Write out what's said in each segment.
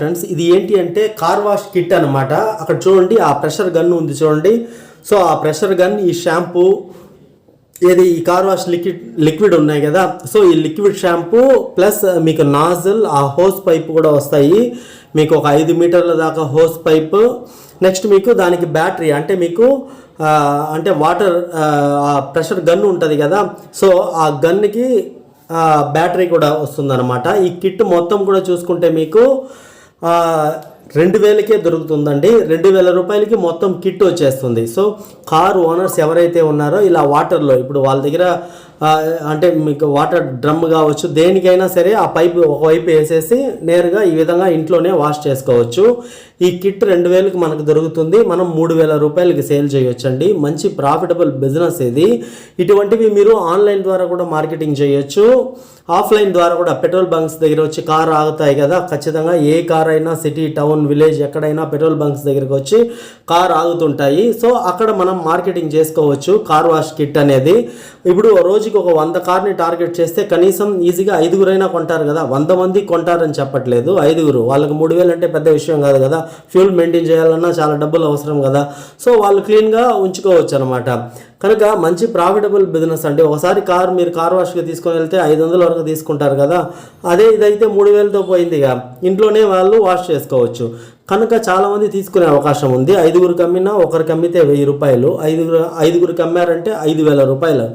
Friends ఇది ఏంటి అంటే కార్ వాష్ కిట్ అనమాట అక్కడ చూడండి ఆ ప్రెషర్ గన్ ఉంది చూడండి. సో ఆ ప్రెషర్ గన్ ఈ షాంపూ ఏది ఈ కార్ వాష్ లిక్విడ్ లిక్విడ్ ఉన్నాయి కదా. సో ఈ లిక్విడ్ షాంపూ ప్లస్ మీకు నాజల్ ఆ హోస్ పైప్ కూడా వస్తాయి. మీకు ఒక ఐదు మీటర్ల దాకా హోస్ పైప్ నెక్స్ట్ మీకు దానికి బ్యాటరీ అంటే మీకు అంటే వాటర్ ఆ ప్రెషర్ గన్ ఉంటుంది కదా. సో ఆ గన్కి బ్యాటరీ కూడా వస్తుందన్నమాట. ఈ కిట్ మొత్తం కూడా చూసుకుంటే మీకు ఆ, రెండు వేలకే దొరుకుతుందండి. రెండు వేల రూపాయలకి మొత్తం కిట్ వచ్చేస్తుంది. సో కార్ ఓనర్స్ ఎవరైతే ఉన్నారో ఇలా వాటర్లో ఇప్పుడు వాళ్ళ దగ్గర అంటే మీకు వాటర్ డ్రమ్ కావచ్చు దేనికైనా సరే ఆ పైప్ ఒకవైపు వేసేసి నేరుగా ఈ విధంగా ఇంట్లోనే వాష్ చేసుకోవచ్చు. ఈ కిట్ రెండు వేలకు మనకు దొరుకుతుంది. మనం మూడు వేల రూపాయలకి సేల్ చేయొచ్చండి. మంచి ప్రాఫిటబుల్ బిజినెస్ ఇది. ఇటువంటివి మీరు ఆన్లైన్ ద్వారా కూడా మార్కెటింగ్ చేయొచ్చు. ఆఫ్లైన్ ద్వారా కూడా పెట్రోల్ బంక్స్ దగ్గర వచ్చి కార్ ఆగుతాయి కదా. ఖచ్చితంగా ఏ కార్ అయినా సిటీ టౌన్ విలేజ్ ఎక్కడైనా పెట్రోల్ బంక్స్ దగ్గరికి వచ్చి కార్ ఆగుతుంటాయి. సో అక్కడ మనం మార్కెటింగ్ చేసుకోవచ్చు కార్ వాష్ కిట్ అనేది. ఇప్పుడు రోజుకి ఒక వంద కార్ని టార్గెట్ చేస్తే కనీసం ఈజీగా ఐదుగురైనా కొంటారు కదా. వంద మంది కొంటారని చెప్పట్లేదు ఐదుగురు. వాళ్ళకి మూడు వేలు అంటే పెద్ద విషయం కాదు కదా. ఫ్యూల్ మెయింటైన్ చేయాలన్నా చాలా డబ్బులు అవసరం కదా. సో వాళ్ళు క్లీన్గా ఉంచుకోవచ్చు అనమాట కనుక మంచి ప్రాఫిటబుల్ బిజినెస్ అండి. ఒకసారి కార్ మీరు కార్ వాష్కి తీసుకొని వెళ్తే ఐదు వందల వరకు తీసుకుంటారు కదా. అదే ఇదైతే మూడు వేలతో పోయిందిగా. ఇంట్లోనే వాళ్ళు వాష్ చేసుకోవచ్చు. కనుక చాలామంది తీసుకునే అవకాశం ఉంది. ఐదుగురికి అమ్మినా ఒకరికి అమ్మితే వెయ్యి రూపాయలు. ఐదుగురు ఐదుగురికి అమ్మారంటే ఐదు వేల రూపాయలు.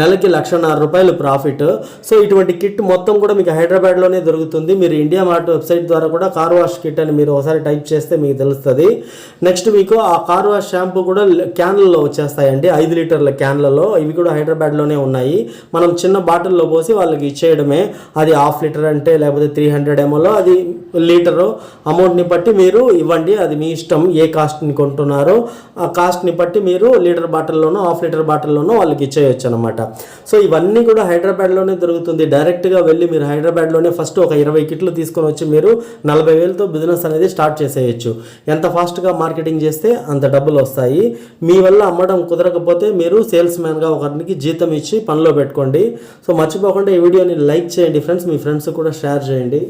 నెలకి లక్షన్నర రూపాయలు ప్రాఫిట్. సో ఇటువంటి కిట్ మొత్తం కూడా మీకు హైదరాబాద్లోనే దొరుకుతుంది. మీరు ఇండియా మార్ట్ వెబ్సైట్ ద్వారా కూడా కార్ వాష్ కిట్ అని మీరు ఒకసారి టైప్ చేస్తే మీకు తెలుస్తుంది. నెక్స్ట్ మీకు ఆ కార్ వాష్ షాంపూ కూడా క్యాన్లలో వచ్చేస్తాయండి. ఐదు లీటర్ల క్యాన్లలో. ఇవి కూడా హైదరాబాద్లోనే ఉన్నాయి. మనం చిన్న బాటిల్లో పోసి వాళ్ళకి ఇచ్చేయడమే. అది హాఫ్ లీటర్ అంటే లేకపోతే త్రీ హండ్రెడ్ ఎంఎల్ అది లీటరు. అమౌంట్ని బట్టి మీరు మీరు ఇవ్వండి అది మీ ఇష్టం ఏ కాస్ట్ని కొంటున్నారో ఆ కాస్ట్ని బట్టి మీరు లీటర్ బాటిల్లోనో హాఫ్ లీటర్ బాటిల్లోనో వాళ్ళకి ఇచ్చేయచ్చు అనమాట సో ఇవన్నీ కూడా హైదరాబాద్లోనే దొరుకుతుంది. డైరెక్ట్గా వెళ్ళి మీరు హైదరాబాద్లోనే ఫస్ట్ ఒక ఇరవై కిట్లు తీసుకొని వచ్చి మీరు నలభై వేలతో బిజినెస్ అనేది స్టార్ట్ చేసేయచ్చు. ఎంత ఫాస్ట్గా మార్కెటింగ్ చేస్తే అంత డబ్బులు వస్తాయి. మీ వల్ల అమ్మడం కుదరకపోతే మీరు సేల్స్ మ్యాన్గా ఒకరికి జీతం ఇచ్చి పనిలో పెట్టుకోండి. సో మర్చిపోకుండా ఈ వీడియోని లైక్ చేయండి ఫ్రెండ్స్. మీ ఫ్రెండ్స్ కూడా షేర్ చేయండి.